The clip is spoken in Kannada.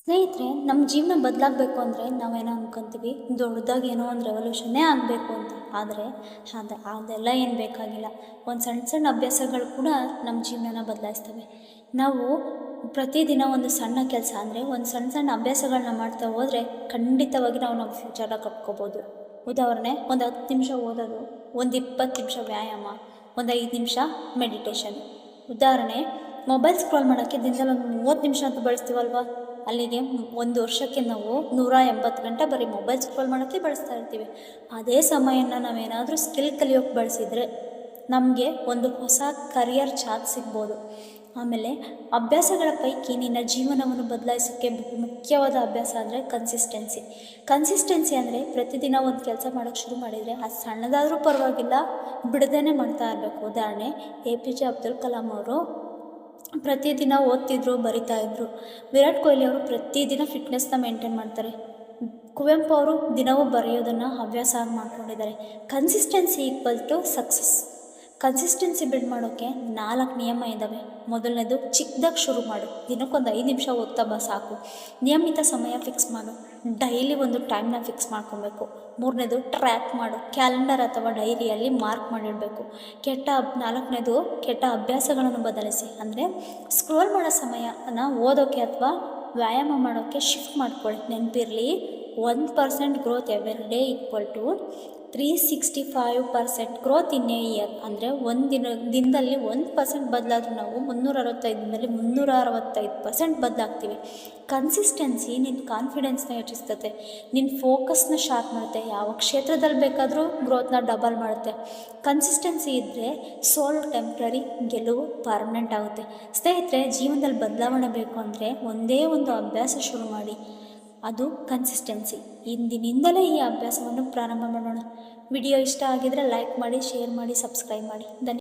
ಸ್ನೇಹಿತರೆ ನಮ್ಮ ಜೀವನ ಬದಲಾಗಬೇಕು ಅಂದರೆ ನಾವೇನೋ ಅಂದ್ಕೊತೀವಿ ದೊಡ್ಡದಾಗಿ ಏನೋ ಒಂದು ರೆವಲ್ಯೂಷನ್ನೇ ಆಗಬೇಕು ಅಂತ. ಆದರೆ ಅದು ಅದೆಲ್ಲ ಏನು ಬೇಕಾಗಿಲ್ಲ. ಒಂದು ಸಣ್ಣ ಸಣ್ಣ ಅಭ್ಯಾಸಗಳು ಕೂಡ ನಮ್ಮ ಜೀವನನ ಬದಲಾಯಿಸ್ತವೆ. ನಾವು ಪ್ರತಿದಿನ ಒಂದು ಸಣ್ಣ ಕೆಲಸ ಅಂದರೆ, ಒಂದು ಸಣ್ಣ ಸಣ್ಣ ಅಭ್ಯಾಸಗಳನ್ನ ಮಾಡ್ತಾ ಹೋದರೆ ಖಂಡಿತವಾಗಿ ನಾವು ನಮ್ಮ ಫ್ಯೂಚರ್ನ ಕಟ್ಕೋಬೋದು. ಉದಾಹರಣೆ, ಒಂದು ಹತ್ತು ನಿಮಿಷ ಓದೋದು, ಒಂದು ಇಪ್ಪತ್ತು ನಿಮಿಷ ವ್ಯಾಯಾಮ, ಒಂದು ಐದು ನಿಮಿಷ ಮೆಡಿಟೇಷನ್ ಉದಾಹರಣೆ ಮೊಬೈಲ್ ಸ್ಕ್ರಾಲ್ ಮಾಡೋಕ್ಕೆ ದಿನದಲ್ಲಿ ಒಂದು ಮೂವತ್ತು ನಿಮಿಷ ಅಂತ ಬಳಸ್ತೀವಲ್ವಾ? ಅಲ್ಲಿಗೆ ಒಂದು ವರ್ಷಕ್ಕೆ ನಾವು ನೂರ ಎಂಬತ್ತು ಗಂಟೆ ಬರೀ ಮೊಬೈಲ್ ಸ್ಕ್ರೋಲ್ ಮಾಡೋಕ್ಕೆ ಬಳಸ್ತಾ ಇರ್ತೀವಿ. ಅದೇ ಸಮಯನ ನಾವೇನಾದರೂ ಸ್ಕಿಲ್ ಕಲಿಯೋಕ್ಕೆ ಬಳಸಿದರೆ ನಮಗೆ ಒಂದು ಹೊಸ ಕರಿಯರ್ ಚಾನ್ಸ್ ಸಿಗ್ಬೋದು. ಆಮೇಲೆ ಅಭ್ಯಾಸಗಳ ಪೈಕಿ ನಿನ್ನ ಜೀವನವನ್ನು ಬದಲಾಯಿಸೋಕ್ಕೆ ಮುಖ್ಯವಾದ ಅಭ್ಯಾಸ ಅಂದರೆ ಕನ್ಸಿಸ್ಟೆನ್ಸಿ ಕನ್ಸಿಸ್ಟೆನ್ಸಿ ಅಂದರೆ ಪ್ರತಿದಿನ ಒಂದು ಕೆಲಸ ಮಾಡೋಕ್ಕೆ ಶುರು ಮಾಡಿದರೆ ಅದು ಸಣ್ಣದಾದರೂ ಪರವಾಗಿಲ್ಲ ಬಿಡದೇ ಮಾಡ್ತಾ ಇರಬೇಕು. ಉದಾಹರಣೆ A P J Abdul Kalam ಅವರು ಪ್ರತಿದಿನ ಓದ್ತಿದ್ರು, ಬರಿತಾ ಇದ್ರು. ವಿರಾಟ್ ಕೊಹ್ಲಿ ಅವರು ಪ್ರತಿದಿನ ಫಿಟ್ನೆಸ್ನ ಮೇಂಟೈನ್ ಮಾಡ್ತಾರೆ. ಕುವೆಂಪು ಅವರು ದಿನವೂ ಬರೆಯೋದನ್ನು ಹವ್ಯಾಸ ಮಾಡ್ಕೊಂಡಿದ್ದಾರೆ. Consistency equal to success consistency build ಮಾಡೋಕ್ಕೆ ನಾಲ್ಕು ನಿಯಮ ಇದ್ದಾವೆ ಮೊದಲನೇದು ಚಿಕ್ಕದಾಗಿ ಶುರು ಮಾಡು. ದಿನಕ್ಕೊಂದು ಐದು ನಿಮಿಷ ಓದ್ತಾ ಸಾಕು. ನಿಯಮಿತ ಸಮಯ ಫಿಕ್ಸ್ ಮಾಡು. ಡೈಲಿ ಒಂದು ಟೈಮ್ನ ಫಿಕ್ಸ್ ಮಾಡ್ಕೊಬೇಕು. ಮೂರನೇದು ಟ್ರ್ಯಾಕ್ ಮಾಡು. ಕ್ಯಾಲೆಂಡರ್ ಅಥವಾ ಡೈರಿಯಲ್ಲಿ ಮಾರ್ಕ್ ಮಾಡಿಡಬೇಕು ಕೆಟ್ಟ ನಾಲ್ಕನೇದು, ಕೆಟ್ಟ ಅಭ್ಯಾಸಗಳನ್ನು ಬದಲಿಸಿ. ಅಂದರೆ ಸ್ಕ್ರೋಲ್ ಮಾಡೋ ಸಮಯನ ಓದೋಕ್ಕೆ ಅಥವಾ ವ್ಯಾಯಾಮ ಮಾಡೋಕ್ಕೆ ಶಿಫ್ಟ್ ಮಾಡ್ಕೊಳ್ಳಿ. ನೆನಪಿರಲಿ one percent growth every day equal to three sixty five percent growth in a year ಅಂದರೆ ಒಂದು ದಿನ ದಿನದಲ್ಲಿ ಒಂದು ಪರ್ಸೆಂಟ್ ಬದಲಾದರೂ ನಾವು ಮುನ್ನೂರ ಅರವತ್ತೈದು ದಿನದಲ್ಲಿ ಮುನ್ನೂರ ಅರವತ್ತೈದು ಪರ್ಸೆಂಟ್ ಬದಲಾಗ್ತೀವಿ ಕನ್ಸಿಸ್ಟೆನ್ಸಿ ನಿನ್ನ ಕಾನ್ಫಿಡೆನ್ಸ್ನ ಹೆಚ್ಚಿಸ್ತತೆ ನಿನ್ನ ಫೋಕಸ್ನ ಶಾರ್ಪ್ ಮಾಡುತ್ತೆ. ಯಾವ ಕ್ಷೇತ್ರದಲ್ಲಿ ಬೇಕಾದರೂ ಗ್ರೋತ್ನ ಡಬಲ್ ಮಾಡುತ್ತೆ. ಕನ್ಸಿಸ್ಟೆನ್ಸಿ ಇದ್ದರೆ ಸೋಲ್ ಟೆಂಪ್ರರಿ ಗೆಲುವು ಪರ್ಮನೆಂಟ್ ಆಗುತ್ತೆ. ಸ್ನೇಹಿತರೆ, ಜೀವನದಲ್ಲಿ ಬದಲಾವಣೆ ಬೇಕು ಅಂದರೆ ಒಂದೇ ಒಂದು ಅಭ್ಯಾಸ ಶುರು ಮಾಡಿ. ಅದು ಕನ್ಸಿಸ್ಟೆನ್ಸಿ ಇಂದಿನಿಂದಲೇ ಈ ಅಭ್ಯಾಸವನ್ನು ಪ್ರಾರಂಭ ಮಾಡೋಣ. ವಿಡಿಯೋ ಇಷ್ಟ ಆಗಿದ್ರೆ ಲೈಕ್ ಮಾಡಿ ಶೇರ್ ಮಾಡಿ ಸಬ್ಸ್ಕ್ರೈಬ್ ಮಾಡಿ. ಧನ್ಯ